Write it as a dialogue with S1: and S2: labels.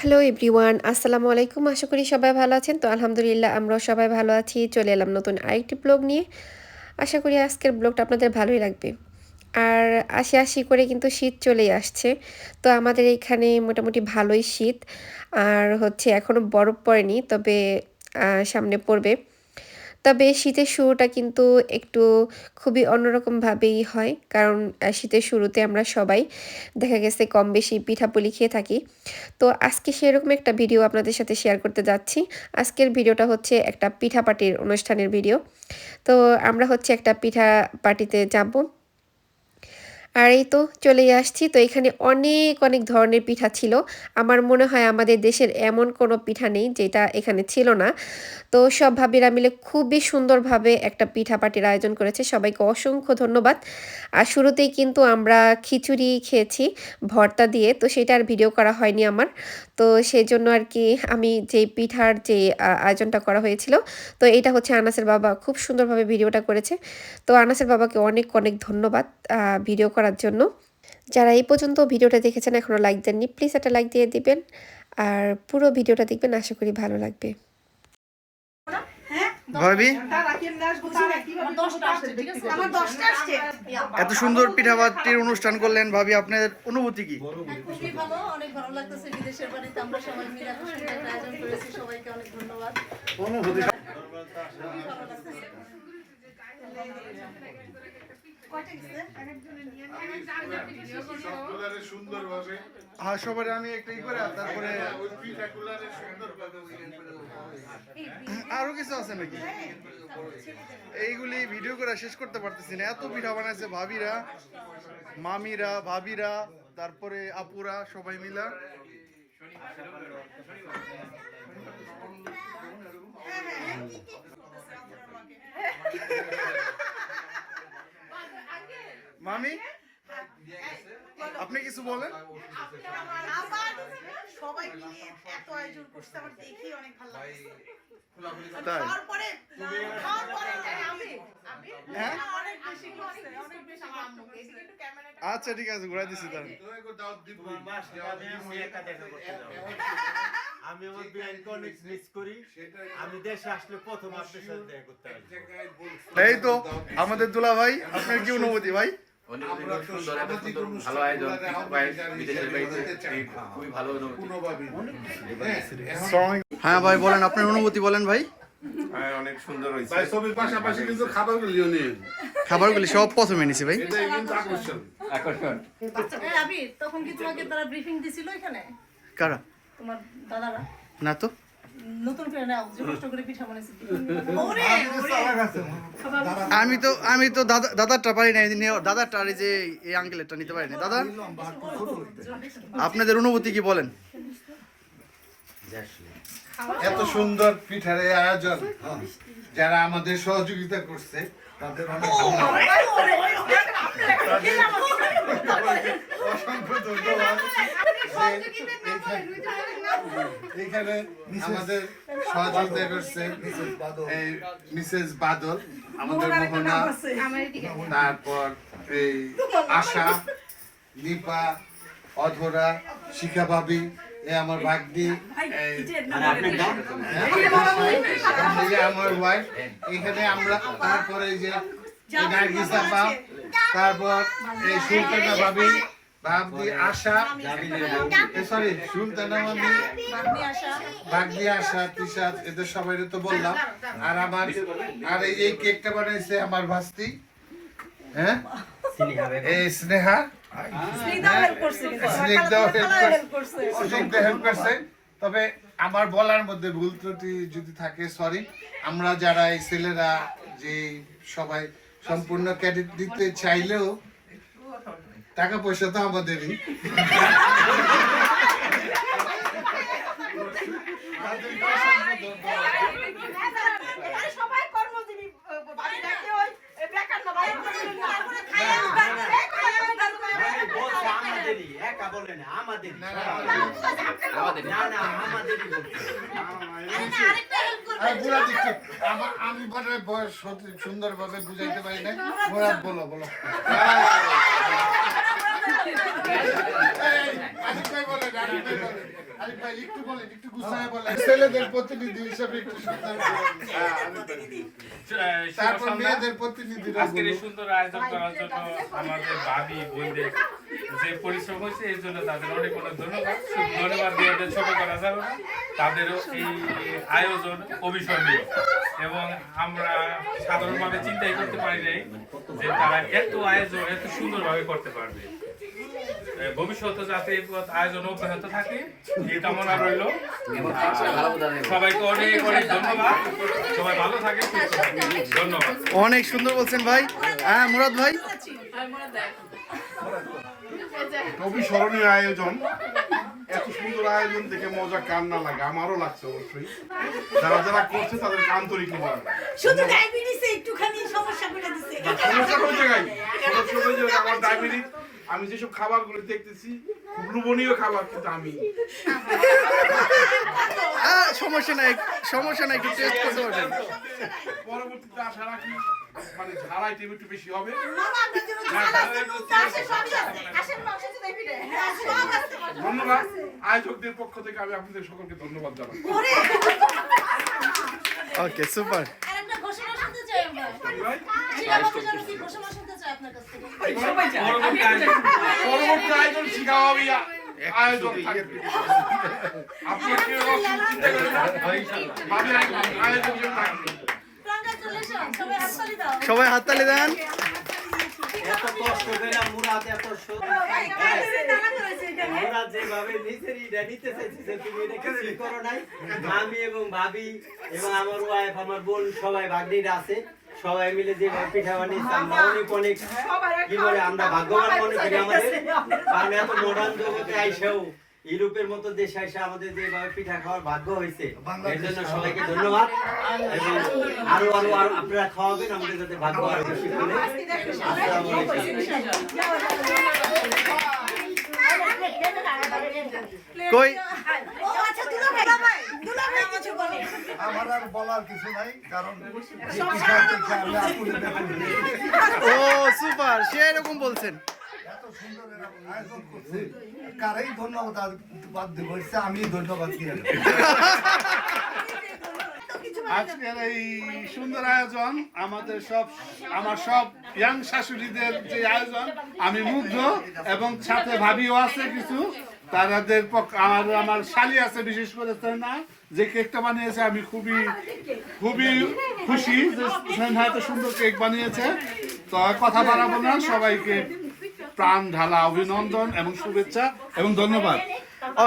S1: Hello everyone আসসালামু আলাইকুম আশা করি সবাই ভালো আছেন। তো আলহামদুলিল্লাহ, আমরাও সবাই ভালো আছি। চলে এলাম নতুন আরেকটি ব্লগ নিয়ে। আশা করি আজকের ব্লগটা আপনাদের ভালোই লাগবে। আর আশি আশি করে কিন্তু শীত চলেই আসছে। তো আমাদের এখানে মোটামুটি ভালোই শীত। আর হচ্ছে এখনও বরফ পড়েনি, তবে সামনে পড়বে। তবে শীতের শুরুটা কিন্তু একটু খুবই অন্যরকমভাবেই হয়। কারণ শীতের শুরুতে আমরা সবাই দেখা গেছে কম বেশি পিঠাপুলি খেয়ে থাকি। তো আজকে সেরকম একটা ভিডিও আপনাদের সাথে শেয়ার করতে যাচ্ছি। আজকের ভিডিওটা হচ্ছে একটা পিঠা পার্টির অনুষ্ঠানের ভিডিও। তো আমরা হচ্ছে একটা পিঠা পার্টিতে যাব। আর এই তো চলেই আসছি। তো এখানে অনেক অনেক ধরনের পিঠা ছিল। আমার মনে হয় আমাদের দেশের এমন কোনো পিঠা নেই যেটা এখানে ছিল না। তো সব ভাবিরা মিলে খুবই সুন্দরভাবে একটা পিঠা পার্টির আয়োজন করেছে। সবাইকে অসংখ্য ধন্যবাদ। আর শুরুতেই কিন্তু আমরা খিচুড়ি খেয়েছি ভর্তা দিয়ে, তো সেটা আর ভিডিও করা হয়নি আমার। তো সেই জন্য আর কি আমি যেই পিঠার যে আয়োজনটা করা হয়েছিল, তো এটা হচ্ছে আনাসের বাবা খুব সুন্দরভাবে ভিডিওটা করেছে। তো আনাসের বাবাকে অনেক অনেক ধন্যবাদ। ভিডিও করার জন্য। যারা এই পর্যন্ত ভিডিওটা দেখেছেন এখনও লাইক দেননি প্লিজ একটা লাইক দিয়ে দিবেন। আর পুরো ভিডিওটা দেখবেন আশা করি ভালো লাগবে।
S2: ভাবি?
S3: আমার দশটা আসছে
S2: এত সুন্দর পিঠাপাটির অনুষ্ঠান করলেন ভাবি আপনার অনুভূতি কি?
S3: খুবই ভালো অনেক ভালো লাগতেছে বিদেশের বাড়িতে আমরা সবাই মিলে আয়োজন করেছি সবাইকে অনেক ধন্যবাদ
S2: হ্যাঁ সবার আমি একটা ই করে তারপরে
S4: পিঠাগুলারে সুন্দরভাবে
S2: আরও কিছু আছে নাকি? এইগুলি ভিডিও করে শেষ করতে পারতেছি না। এত পিঠা বানাইছে ভাবিরা মামিরা ভাবিরা তারপরে আপুরা সবাই মিলা। মামি? আপনি কিছু বলেন?
S5: সবাই মিলে এত আয়োজন করছে আমার দেখি অনেক ভালো লাগছে।
S2: তাই?
S5: খাওয়ার পরে খাওয়ার পরে আমি
S2: হ্যাঁ? আচ্ছা ঠিক আছে ঘুরাই দিচ্ছি তাহলে।
S6: আমি আমার বিয়ানকে অনেক মিস করি। আমি দেশে আসলে প্রথম আপনার সাথে দেখা করতে
S2: এই তো আমাদের দুলা ভাই আপনার কি অনুভূতি ভাই?
S7: ভালো আয়োজন বিদেশের খুবই ভালো
S2: হ্যাঁ ভাই বলেন আপনার অনুভূতি বলেন ভাই।
S7: হ্যাঁ অনেক সুন্দর হয়েছে।
S4: ভাই ছবির পাশাপাশি কিন্তু খাবারগুলিও নিন
S2: খাবারগুলি সব প্রথমে নিছি ভাই।
S4: এটাই কিন্তু আকর্ষণ।
S7: আকর্ষণ।
S3: তখন কি তোমাকে তারা ব্রিফিং দিছিল এখানে?
S2: কারা?
S3: তোমার দাদারা?
S2: না তো।
S3: নতুন করে নাও কষ্ট করে পিঠা বানাইছি।
S5: ওরে ওরে।
S2: আমি তো আমি তো দাদা দাদারটা পারি না দাদারটা আর যে এই আঙ্কেলেরটা নিতে পারি না দাদা? আপনাদের অনুভূতি কি বলেন?
S4: এত সুন্দর পিঠার এই আয়োজন যারা আমাদের সহযোগিতা করছে তাদের অনেক অসংখ্য এখানে আমাদের সহযোগিতা করছে এই মিসেস বাদল আমাদের মোহনা তারপর এই আশা দীপা অধরা শিখা ভাবি এ আমার ভাগ্নি আমার ওয়াইফ এখানে আমরা তারপরে যে এই নার্গিসা পা তারপর এই সুলতানা ভাবি আশা। সরি আশা। তিশাদ এদের সবাই তো বললাম। আর আমার আর এই কেকটা বানাইছে আমার ভাস্তি। হ্যাঁ? এই স্নেহা। তবে আমার বলার মধ্যে ভুল ত্রুটি যদি থাকে সরি আমরা যারা এই ছেলেরা যে সবাই সম্পূর্ণ ক্রেডিট দিতে চাইলেও টাকা পয়সা তো আমাদেরই। আমি বলে বয়স সুন্দরভাবে বুঝাইতে পারি না বলো বলো এই, আজকে বলে না আরিফ ভাই একটু বলেন একটু গুছায় বলেন ছেলেদের প্রতিনিধি হিসেবে একটু সুন্দর তারপর মেয়েদের প্রতিনিধিরা
S8: আজকের এই সুন্দর আয়োজন করার জন্য আমাদের ভাবি বোনদের যে পরিশ্রম হয়েছে এই জন্য তাদের অনেক অনেক ধন্যবাদ। ধন্যবাদ দিয়ে ছোট করা যাবে তাদেরও এই আয়োজন অবিস্মরণীয়। এবং আমরা সাধারণভাবে চিন্তাই করতে পারি নাই যে তারা এত আয়োজন এত সুন্দরভাবে করতে পারবে। ভবিষ্যতে যাতে এই আয়োজন অব্যাহত থাকে এই কামনা রইল। সবাইকে অনেক অনেক ধন্যবাদ। সবাই ভালো থাকে ধন্যবাদ।
S2: অনেক সুন্দর বলছেন ভাই। হ্যাঁ মুরাদ ভাই।
S9: খুবই স্মরণীয় আয়োজন। এত সুন্দর আয়োজন দেখে মজা কার না লাগে? আমারও লাগছে অবশ্যই। যারা যারা করছে তাদেরকে আন্তরিক মোবারক।
S5: শুধু ডায়াবেটিসে একটুখানি সমস্যা করে দিছে।
S9: জায়গায় সমস্যা কোন জায়গায়? আমার ডায়াবেটিস। আমি যেসব খাবারগুলো দেখতেছি খুব লোভনীয় খাবার কিন্তু আমি।
S2: সমস্যা নাই সমস্যা নাই একটু টেস্ট করতে পারবেন।
S9: পরবর্তীতে আশা রাখি মানে ঝাল আইটেম একটু বেশি হবে।
S5: হ্যাঁ
S9: ধন্যবাদ। আয়োজকদের পক্ষ থেকে আমি আপনাদের সকলকে ধন্যবাদ জানাই।
S2: ওকে সুপার
S3: আর একটা ঘোষণা শুনতে চাই আমরা। ঘোষণা আপনার কাছ থেকে।
S8: পরবর্তী আয়োজন
S9: আয়োজন শিখাও আমি আয়োজন থাকবে। আপনি কি চিন্তা করেন আয়োজন থাকবে।
S3: সবাই হাততালি দাও।
S2: সবাই দেন।
S6: এত কষ্ট করে মুরাদ এত
S5: করেছে এখানে।
S6: মুরাদ যেভাবে নিজের ইটা নিতে চাইছে তুমি এটা কিছুই করো নাই। আমি এবং ভাবি এবং আমার ওয়াইফ আমার বোন সবাই ভাগ্নিরা আছে। সবাই মিলে যে পিঠা বানিয়েছে আমরা অনেক অনেক কি বলে আমরা ভাগ্যবান মনে করি আমাদের। কারণ এত মডার্ন জগতে আইসেও ইউরোপের মতো দেশে এসে আমাদের যেভাবে পিঠা খাওয়ার ভাগ্য হয়েছে এর জন্য সবাইকে ধন্যবাদ। এবং আরও আরও আরও আপনারা খাওয়াবেন আমাদের যাতে ভাগ্য আরও বেশি করে আসসালামু আলাইকুম।
S2: কই?
S5: ও আচ্ছা দুলা ভাই। দুলা ভাই কিছু বলে।
S4: আমার আর বলার কিছু নাই কারণ
S2: ও সুপার সে এরকম বলছেন।
S10: কারাই ধন্যবাদ বাদ হচ্ছে আমি ধন্যবাদ দিয়ে।
S9: আজকের এই সুন্দর আয়োজন, আমাদের সব, আমার সব ইয়াং শাশুড়িদের যে আয়োজন, আমি মুগ্ধ এবং সাথে ভাবিও আছে কিছু। তাদের আমার আমার শালি আছে, বিশেষ করে না যে কেকটা বানিয়েছে, আমি খুবই খুবই খুশি যে স্নেহা এত সুন্দর কেক বানিয়েছে। তো কথা বাড়াবো না, সবাইকে প্রাণ ঢালা অভিনন্দন এবং শুভেচ্ছা এবং ধন্যবাদ।